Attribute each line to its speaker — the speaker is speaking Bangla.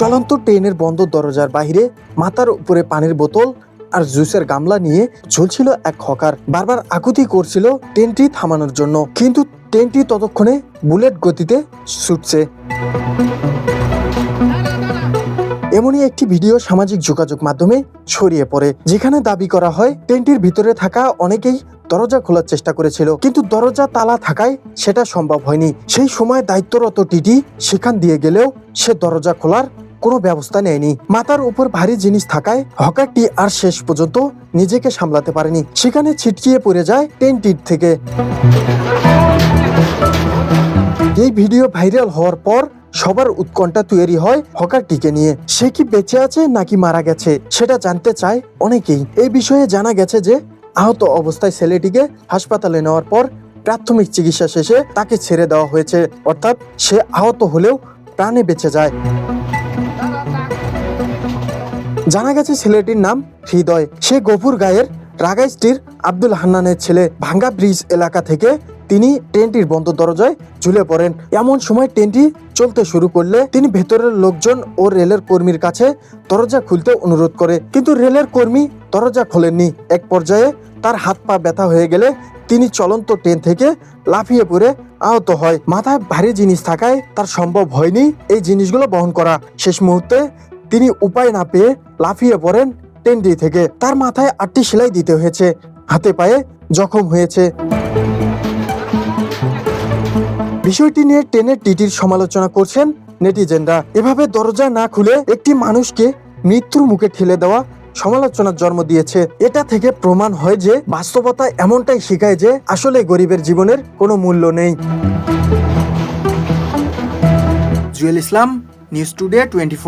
Speaker 1: চলন্ত ট্রেনের বন্ধ দরজার বাইরে মাথার উপরে পানির বোতল আর জুসের গামলা নিয়ে ঝুলছিল এক হকার। বারবার আকুতি করছিল ট্রেনটি থামানোর জন্য, কিন্তু ট্রেনটি ততক্ষণে বুলেট গতিতে ছুটছে। এমনই একটি ভিডিও সামাজিক যোগাযোগ মাধ্যমে ছড়িয়ে পড়ে, যেখানে দাবি করা হয় ট্রেনটির ভিতরে থাকা অনেকেই দরজা খোলার চেষ্টা করেছিল, কিন্তু দরজা তালা থাকায় সেটা সম্ভব হয়নি। সেই সময় দায়িত্বরত টিটি সেখান দিয়ে গেলেও সে দরজা খোলার কোনো ব্যবস্থা নেয়নি। মাথার উপর ভারী জিনিস থাকায় হকারটি আর শেষ পর্যন্ত নিজেকে সামলাতে পারেনি। সেখানে ছিটকিয়ে পড়ে যায় ট্রেনটির থেকে। এই ভিডিও ভাইরাল হওয়ার পর সবার উৎকণ্ঠা তৈরি হয় হকারটিকে নিয়ে। সে কি বেঁচে আছে নাকি মারা গেছে, সেটা জানতে চায় অনেকেই। এই বিষয়ে জানা গেছে যে, আহত অবস্থায় ছেলেটিকে হাসপাতালে নেওয়ার পর প্রাথমিক চিকিৎসা শেষে তাকে ছেড়ে দেওয়া হয়েছে। অর্থাৎ সে আহত হলেও প্রাণে বেঁচে যায়। জানা গেছে ছেলেটির নাম হৃদয়। সে গফুর গায়ের রাগাইস্টির আব্দুল হান্নানের ছেলে। ভাঙ্গা ব্রিজ এলাকা থেকে তিনি ট্রেনটির বন্ধ দরজায় ঝুলে পড়েন। এমন সময় ট্রেনটি চলতে শুরু করলে তিনি ভেতরের লোকজন ও রেলের কর্মীর কাছে দরজা খুলতে অনুরোধ করে। কিন্তু রেলের কর্মী দরজা খোলেননি। এক পর্যায়ে তার হাত পা ব্যথা হয়ে গেলে তিনি চলন্ত ট্রেন থেকে লাফিয়ে পড়ে আহত হয়। মাথায় ভারী জিনিস থাকায় তার সম্ভব হয়নি এই জিনিসগুলো বহন করা। শেষ মুহূর্তে তিনি উপায় না পেয়ে লাফিয়ে পড়েন ট্রেনটি থেকে। তার মাথায় আটটি সেলাই দিতে হয়েছে। হাতে পায়ে জখম হয়েছে। বিষয়টি নিয়ে টেনের টিটির সমালোচনা করছেন নেটিজেনরা। এভাবে দরজা না খুলে একটি মানুষকে মৃত্যুর মুখে ঠেলে দেওয়া সমালোচনার জন্ম দিয়েছে। এটা থেকে প্রমাণ হয় যে বাস্তবতা এমনটাই শেখায় যে আসলে গরিবের জীবনের কোনো মূল্য নেই। Jewel Islam, news today twenty